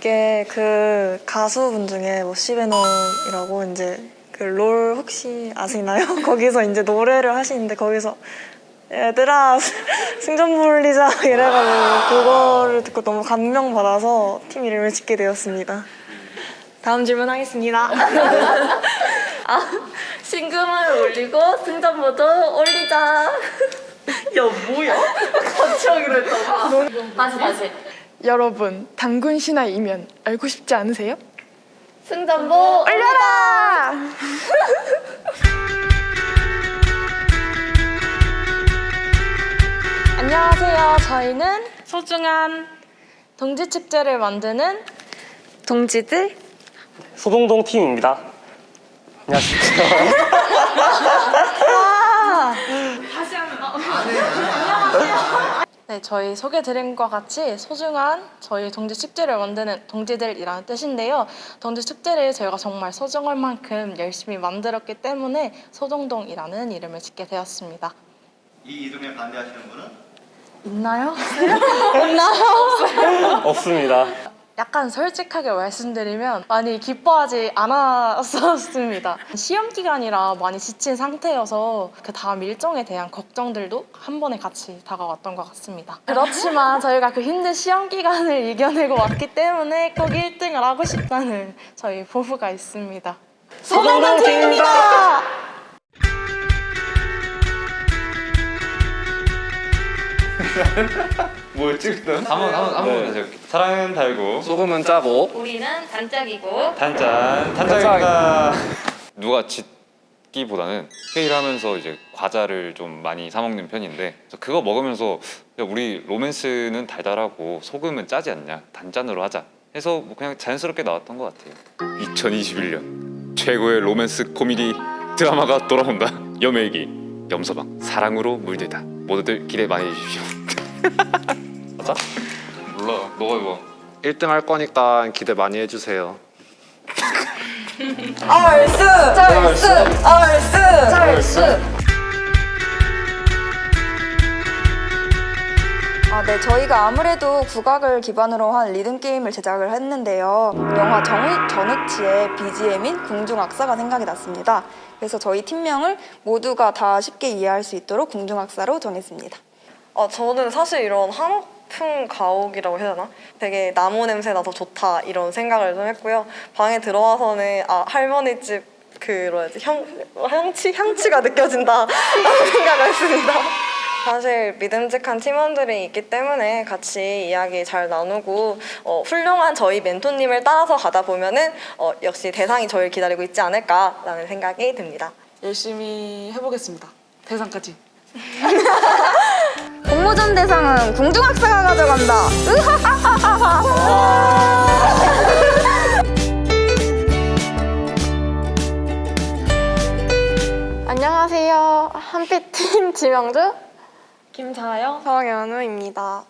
이게 그 가수분 중에 뭐 시베놈이라고 이제 그 롤 혹시 아시나요? 거기서 이제 노래를 하시는데 거기서 얘들아 승전부 올리자 이래가지고 그거를 듣고 너무 감명받아서 팀 이름을 짓게 되었습니다. 다음 질문 하겠습니다. 신금을 올리고 승전보도 올리자. 야 뭐야? 같이 하기로 했잖아. 다시 다시. 여러분, 당군 신화의 이면 알고 싶지 않으세요? 승전보 올려라. 안녕하세요. 저희는 소중한 동지축제를 만드는 동지들 소동동 팀입니다. 안녕하십니까. 네, 저희 소개드린 것과 같이 소중한 저희 동지 축제를 만드는 동지들이라는 뜻인데요. 동지 축제를 저희가 정말 소중할 만큼 열심히 만들었기 때문에 소동동이라는 이름을 짓게 되었습니다. 이 이름에 반대하시는 분은 있나요? 있나요? 없습니다. 약간 솔직하게 말씀드리면 많이 기뻐하지 않았었습니다. 시험 기간이라 많이 지친 상태여서 그 다음 일정에 대한 걱정들도 한 번에 같이 다가왔던 것 같습니다. 그렇지만 저희가 그 힘든 시험 기간을 이겨내고 왔기 때문에 꼭 1등을 하고 싶다는 저희 포부가 있습니다. 소동동 팀입니다! 뭐였지 그때? 한번 한번 한번 다시 해볼게요. 사랑은 달고 소금은 짜고 우리는 단짝이고 단짠 단짠입니다. 누가 짓기보다는 회의를 하면서 이제 과자를 좀 많이 사 먹는 편인데 그래서 그거 먹으면서 야, 우리 로맨스는 달달하고 소금은 짜지 않냐 단짠으로 하자 해서 뭐 그냥 자연스럽게 나왔던 것 같아요. 2021년 최고의 로맨스 코미디 드라마가 돌아온다. 여매기 염서방 사랑으로 물들다. 모두들 기대 많이 해주십시오. 맞아? 몰라 너가 이거 1등 할 거니까 기대 많이 해주세요. 얼쑤 절쑤 얼쑤 절쑤 아, 네, 저희가 아무래도 국악을 기반으로 한 리듬 게임을 제작을 했는데요. 영화 정우, 전우치의 BGM인 궁중악사가 생각이 났습니다. 그래서 저희 팀명을 모두가 다 쉽게 이해할 수 있도록 궁중악사로 정했습니다. 어, 저는 사실 이런 한옥 풍 가옥이라고 해야 되나? 되게 나무 냄새 나서 좋다 이런 생각을 좀 했고요. 방에 들어와서는 아 할머니 집 그뭐지 향 향치 향치가 느껴진다 라는 생각을 했습니다. 사실 믿음직한 팀원들이 있기 때문에 같이 이야기 잘 나누고 어, 훌륭한 저희 멘토님을 따라서 가다 보면은 어, 역시 대상이 저를 기다리고 있지 않을까라는 생각이 듭니다. 열심히 해보겠습니다. 대상까지. 공모전 대상은 궁중악사가 가져간다. 안녕하세요. 한빛팀 지명주. 김자영, 성현우입니다.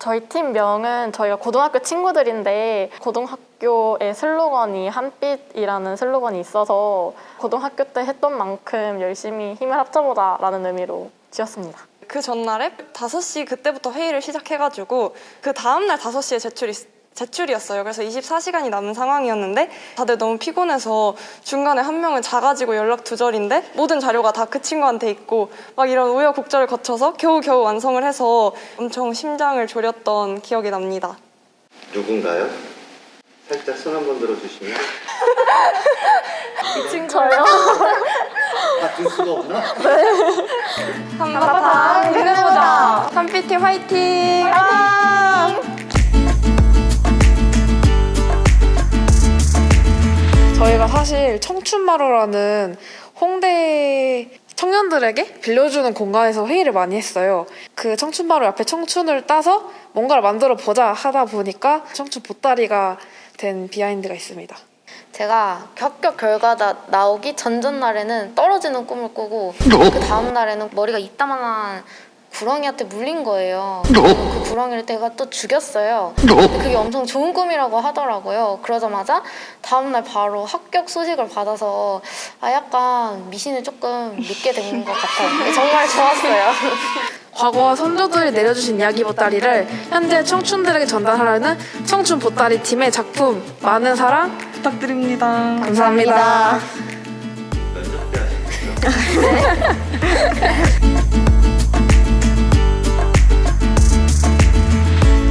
저희 팀 명은 저희가 고등학교 친구들인데 고등학교의 슬로건이 한빛이라는 슬로건이 있어서 고등학교 때 했던 만큼 열심히 힘을 합쳐보자라는 의미로 지었습니다. 그 전날에 5시 그때부터 회의를 시작해가지고 그 다음날 5시에 제출이, 제출이었어요. 그래서 24시간이 남은 상황이었는데 다들 너무 피곤해서 중간에 한 명은 자가지고 연락 두절인데 모든 자료가 다 그 친구한테 있고 막 이런 우여곡절을 거쳐서 겨우겨우 완성을 해서 엄청 심장을 졸였던 기억이 납니다. 누군가요? 살짝 손 한번 들어주시면 저요? 바뀔 수가 없나? 한바탕 해보자. 한빛팀 화이팅! 저희가 사실 청춘마루라는 홍대 청년들에게 빌려주는 공간에서 회의를 많이 했어요. 그 청춘마루 앞에 청춘을 따서 뭔가를 만들어 보자 하다 보니까 청춘 보따리가 된 비하인드가 있습니다. 제가 합격 결과 나, 나오기 전전날에는 떨어지는 꿈을 꾸고 그 다음날에는 머리가 이따만한 구렁이한테 물린 거예요. 그 구렁이를 내가 또 죽였어요. 근데 그게 엄청 좋은 꿈이라고 하더라고요. 그러자마자 다음날 바로 합격 소식을 받아서 아 약간 미신을 조금 믿게 된 것 같아요. 정말 좋았어요. 과거와 선조들이 내려주신 이야기 보따리를 현재 청춘들에게 전달하려는 청춘 보따리 팀의 작품 많은 사랑 부탁드립니다. 감사합니다. 면접 때 하시는 거죠?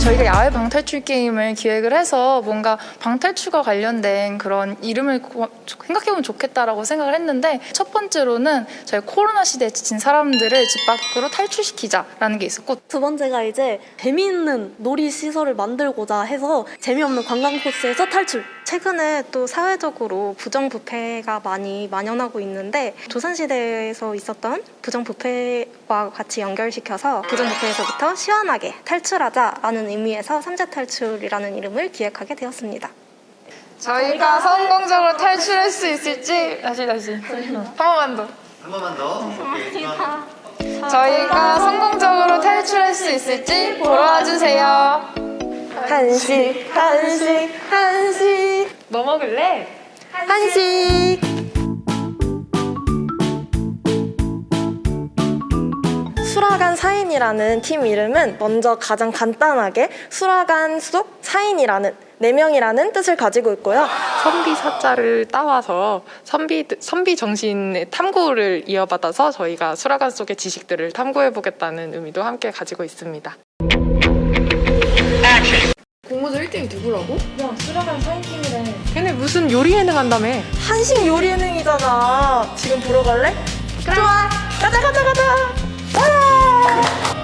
저희가 야외 방탈출 게임을 기획을 해서 뭔가 방탈출과 관련된 그런 이름을 고- 생각해보면 좋겠다라고 생각을 했는데 첫 번째로는 저희 코로나 시대에 지친 사람들을 집 밖으로 탈출시키자라는 게 있었고 두 번째가 이제 재미있는 놀이 시설을 만들고자 해서 재미없는 관광 코스에서 탈출. 최근에 또 사회적으로 부정부패가 많이 만연하고 있는데 조선시대에서 있었던 부정부패와 같이 연결시켜서 부정부패에서부터 시원하게 탈출하자라는 의미에서 삼재탈출이라는 이름을 기획하게 되었습니다. 저희가 성공적으로 탈출할 수 있을지 다시 다시 한 번만 더 한 번만 더. 오케이. 이만. 저희가 성공적으로 탈출할 수 있을지 보러 와주세요 한식, 한식, 한식, 뭐 먹을래? 한식. 사인이라는 팀 이름은 먼저 가장 간단하게 수라간 속 사인이라는 네 명이라는 뜻을 가지고 있고요. 선비 사자를 따와서 선비 선비 정신의 탐구를 이어받아서 저희가 수라간 속의 지식들을 탐구해 보겠다는 의미도 함께 가지고 있습니다. 공모전 1등이 누구라고? 걔네 무슨 요리 예능 한다며? 한식 요리 예능이잖아. 지금 보러 갈래? 좋아. 가자 가자 가자. 와!